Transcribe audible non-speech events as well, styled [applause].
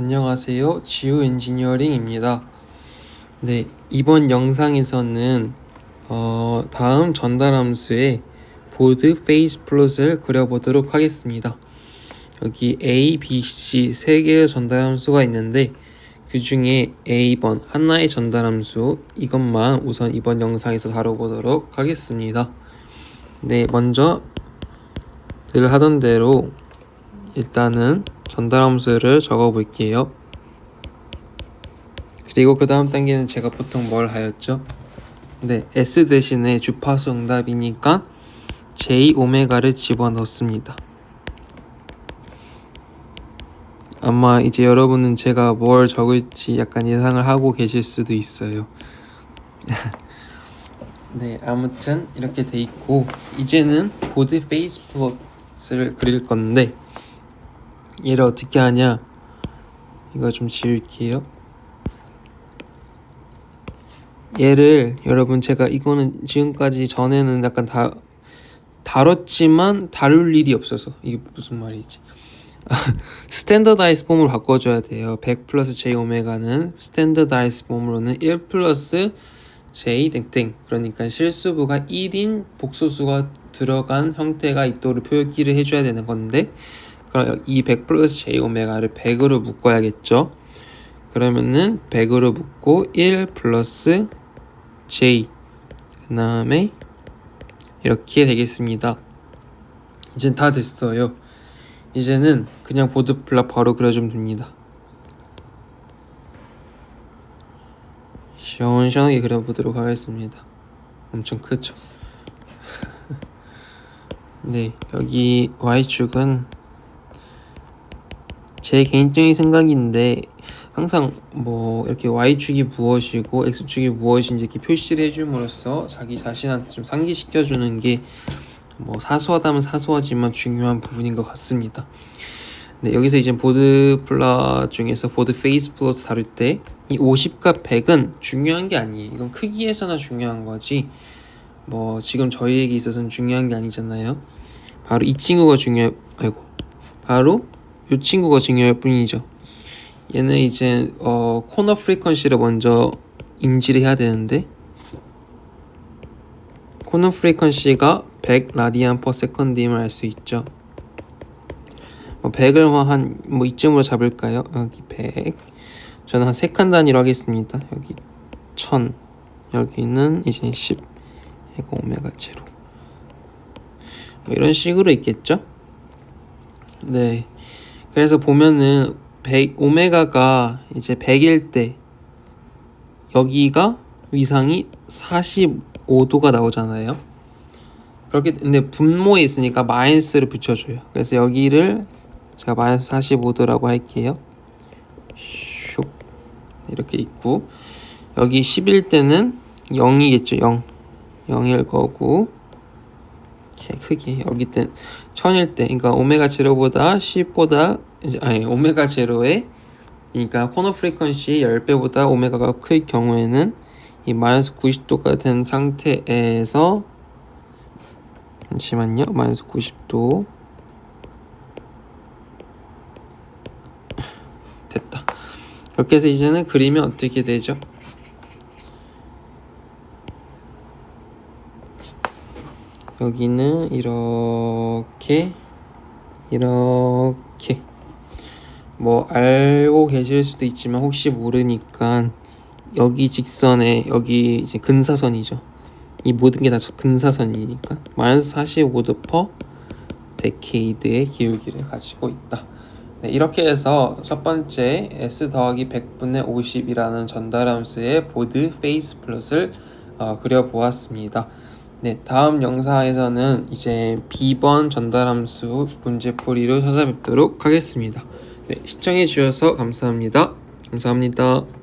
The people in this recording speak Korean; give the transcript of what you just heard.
안녕하세요. 지우 엔지니어링입니다. 네, 이번 영상에서는 어, 다음 전달 함수의 보드 페이스 플롯을 그려보도록 하겠습니다. 여기 A, B, C 세 개의 전달 함수가 있는데 그 중에 A번 하나의 전달 함수 이것만 우선 이번 영상에서 다뤄보도록 하겠습니다. 네, 먼저 늘 하던 대로 일단은 전달 함수를 적어 볼게요. 그리고 그 다음 단계는 제가 보통 뭘 하였죠? 네, S 대신에 주파수 응답이니까 J 오메가를 집어넣습니다. 아마 이제 여러분은 제가 뭘 적을지 약간 예상을 하고 계실 수도 있어요. [laughs] 네, 아무튼 이렇게 돼 있고 이제는 보드 페이스 플롯을 그릴 건데 얘를 어떻게 하냐? 이거 좀 지울게요. 얘를 여러분 제가 이거는 지금까지 전에는 약간 다 다뤘지만 다룰 일이 없어서 이게 무슨 말이지? [laughs] 스탠더다이스 폼으로 바꿔줘야 돼요. 100 플러스 j 오메가는 스탠더다이스 폼으로는 1 플러스 j 땡땡 그러니까 실수부가 1인 복소수가 들어간 형태가 있도록 표기를 해줘야 되는 건데 그럼 이 100 플러스 j 오메가를 100으로 묶어야겠죠. 그러면은 100으로 묶고 1 플러스 j 그 다음에 이렇게 되겠습니다. 이젠 다 됐어요. 이제는 그냥 보드 플랍 바로 그려주면 됩니다. 시원시원하게 그려보도록 하겠습니다. 엄청 크죠? [laughs] 네, 여기 Y축은 제 개인적인 생각인데 항상 뭐 이렇게 Y축이 무엇이고 X축이 무엇인지 이렇게 표시를 해줌으로써 자기 자신한테 좀 상기시켜 주는 게 뭐 사소하다면 사소하지만 중요한 부분인 것 같습니다. 네, 여기서 이제 보드 플롯 중에서 보드 페이스 플롯 다룰 때 이 50과 100은 중요한 게 아니에요. 이건 크기에서나 중요한 거지. 뭐 지금 저희에게 있어서는 중요한 게 아니잖아요. 바로 이 친구가 중요 아이고 바로 이 친구가 중요할 뿐이죠. 얘는 이제 어 코너 프리퀀시를 먼저 인지를 해야 되는데 코너 프리퀀시가 100 라디안 퍼 세컨드임을 알 수 있죠. 뭐 100을 한뭐 이쯤으로 잡을까요? 여기 100. 저는 한 3칸 단위로 하겠습니다. 여기 1000. 여기는 이제 10. 이거 오메가 제로. 뭐 이런 식으로 있겠죠? 네. 그래서 보면은 100 오메가가 이제 100일 때 여기가 위상이 45도가 나오잖아요. 그렇게 근데 분모에 있으니까 마이너스를 붙여줘요. 그래서 여기를 제가 마이너스 45도라고 할게요. 슉 이렇게 있고 여기 10일 때는 0이겠죠. 0 0일 거고 이렇게 크게 여기 때 1000일 때 그러니까 오메가 제로보다 10보다 이제 아니 오메가 제로에 그러니까 코너 프리퀀시 10배보다 오메가가 클 경우에는 이 마이너스 90도가 된 상태에서 잠시만요. 마이너스 90도. 됐다. 그렇게 해서 이제는 그리면 어떻게 되죠? 여기는 이렇게 이렇게 뭐 알고 계실 수도 있지만 혹시 모르니까 여기 직선에 여기 이제 근사선이죠. 이 모든 게 다 근사선이니까 마이너스 45도 퍼 데케이드의 기울기를 가지고 있다. 네, 이렇게 해서 첫 번째 s 더하기 100분의 50이라는 전달함수의 보드 페이스 플롯을 어, 그려보았습니다. 네, 다음 영상에서는 이제 B번 전달함수 문제풀이로 찾아뵙도록 하겠습니다. 네, 시청해 주셔서 감사합니다. 감사합니다.